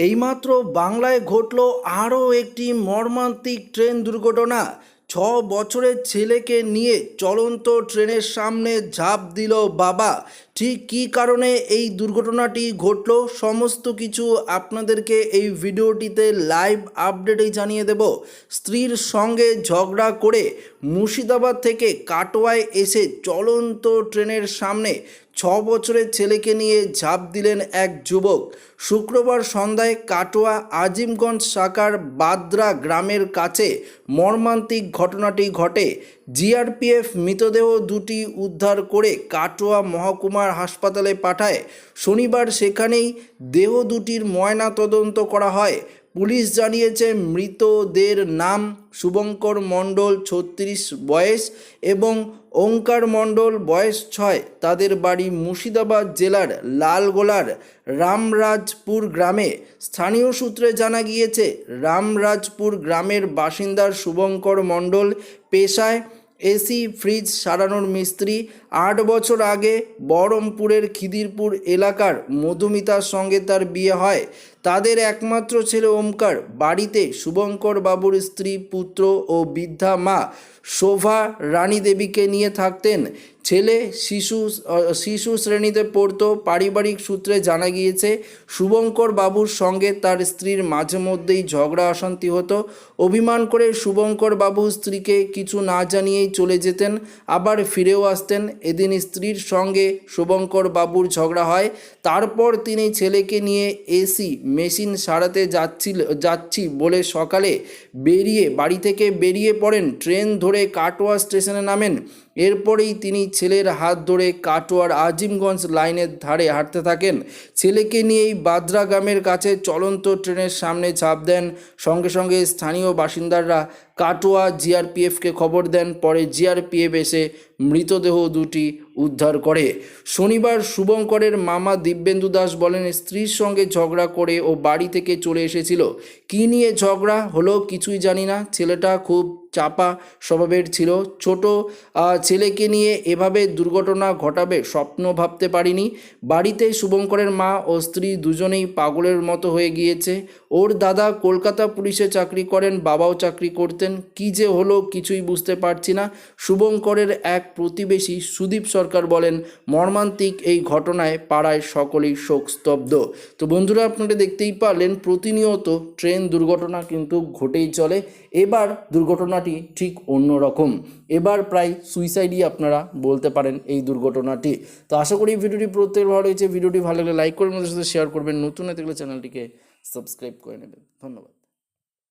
এইমাত্র বাংলায় ঘটল আরও একটি মর্মান্তিক ট্রেন দুর্ঘটনা। ছ বছরের ছেলেকে নিয়ে চলন্ত ট্রেনের সামনে ঝাঁপ দিল বাবা। ঠিক কী কারণে এই দুর্ঘটনাটি ঘটল? সমস্ত কিছু আপনাদেরকে এই ভিডিওটিতে লাইভ আপডেটেই জানিয়ে দেব। স্ত্রীর সঙ্গে ঝগড়া করে মুর্শিদাবাদ থেকে কাটোয়ায় এসে চলন্ত ট্রেনের সামনে ছ বছরের ছেলেকে নিয়ে ঝাঁপ দিলেন এক যুবক। শুক্রবার সন্ধ্যায় কাটোয়া আজিমগঞ্জ শাখার বাদ্রা গ্রামের কাছে মর্মান্তিক ঘটনাটি ঘটে। জিআরপিএফ মৃতদেহ দুটি উদ্ধার করে কাটোয়া মহকুমার হাসপাতালে পাঠায়। শনিবার সেখানেই দেহ দুটির ময়না তদন্ত করা হয়। পুলিশ জানিয়েছে, মৃতদের নাম শুভঙ্কর মণ্ডল ছত্রিশ, বয়স, এবং ওঙ্কার মণ্ডল বয়স ছয়। তাদের বাড়ি মুর্শিদাবাদ জেলার লালগোলার রামরাজপুর গ্রামে। স্থানীয় সূত্রে জানা গিয়েছে, রামরাজপুর গ্রামের বাসিন্দার শুভঙ্কর মণ্ডল পেশায় এসি ফ্রিজ সারানোর মিস্ত্রি আট বছর আগে বহরমপুরের খিদিরপুর এলাকার মধুমিতার সঙ্গে তার বিয়ে হয়। তাদের একমাত্র ছেলে ওমকার। বাড়িতে শুভঙ্কর বাবুর স্ত্রী, পুত্র ও বৃদ্ধা মা শোভা রানী দেবীকে নিয়ে থাকতেন। ছেলে শিশু শিশু শ্রেণীতে পড়তো। পারিবারিক সূত্রে জানা গিয়েছে, শুভঙ্কর বাবুর সঙ্গে তার স্ত্রীর মাঝে মধ্যেই ঝগড়া অশান্তি হতো। অভিমান করে শুভঙ্কর বাবু স্ত্রীকে কিছু না জানিয়েই চলে যেতেন, আবার ফিরেও আসতেন। এদিন স্ত্রীর সঙ্গে শুভঙ্কর বাবুর ঝগড়া হয়। তারপর তিনি ছেলেকে নিয়ে এসি মেশিন সারাতে যাচ্ছিল, যাচ্ছি বলে সকালে বেরিয়ে বাড়ি থেকে বেরিয়ে পড়েন। ট্রেন ধরে কাটোয়া স্টেশনে নামেন। এরপরেই তিনি ছেলের হাত ধরে কাটোয়ার আজিমগঞ্জ লাইনের ধারে হাঁটতে থাকেন। ছেলেকে নিয়েই বাদ্রা গ্রামের কাছে চলন্ত ট্রেনের সামনে ঝাঁপ দেন। সঙ্গে সঙ্গে স্থানীয় বাসিন্দারা কাটোয়া জিআরপিএফকে খবর দেন। পরে জিআরপিএফ এসে মৃতদেহ দুটি উদ্ধার করে। শনিবার শুভঙ্করের মামা দিব্যেন্দু দাস বলেন, স্ত্রীর সঙ্গে ঝগড়া করে ও বাড়ি থেকে চলে এসেছিল। কী নিয়ে ঝগড়া হলো কিছুই জানি না। ছেলেটা খুব চাপা স্বভাবের ছিল। ছোট ছেলেকে নিয়ে এভাবে দুর্ঘটনা ঘটাবে স্বপ্ন ভাবতে পারিনি। বাড়িতে শুভঙ্করের মা ও স্ত্রী দুজনেই পাগলের মতো হয়ে গিয়েছে। ওর দাদা কলকাতা পুলিশে চাকরি করেন, বাবাও চাকরি করতেন। কি যে হলো কিছুই বুঝতে পারছি না। শুভঙ্করের এক প্রতিবেশী সুদীপ সরকার বলেন, মর্মান্তিক এই ঘটনায় পাড়ায় সকলেই শোকস্তব্ধ। তো বন্ধুরা, আপনারা দেখতেই পারলেন, প্রতিনিয়ত ট্রেন দুর্ঘটনা কিন্তু ঘটেই চলে। এবার দুর্ঘটনাটি ঠিক অন্য রকম। এবার প্রায় সুইসাইডই আপনারা বলতে পারেন এই দুর্ঘটনাটি। তো আশা করি ভিডিওটি প্রত্যেক ভালো হয়েছে ভিডিওটি ভালো লাগলে লাইক করে, আমাদের সাথে শেয়ার করবেন। নতুন হয়ে থাকলে চ্যানেলটিকে সাবস্ক্রাইব করে নেবেন। ধন্যবাদ।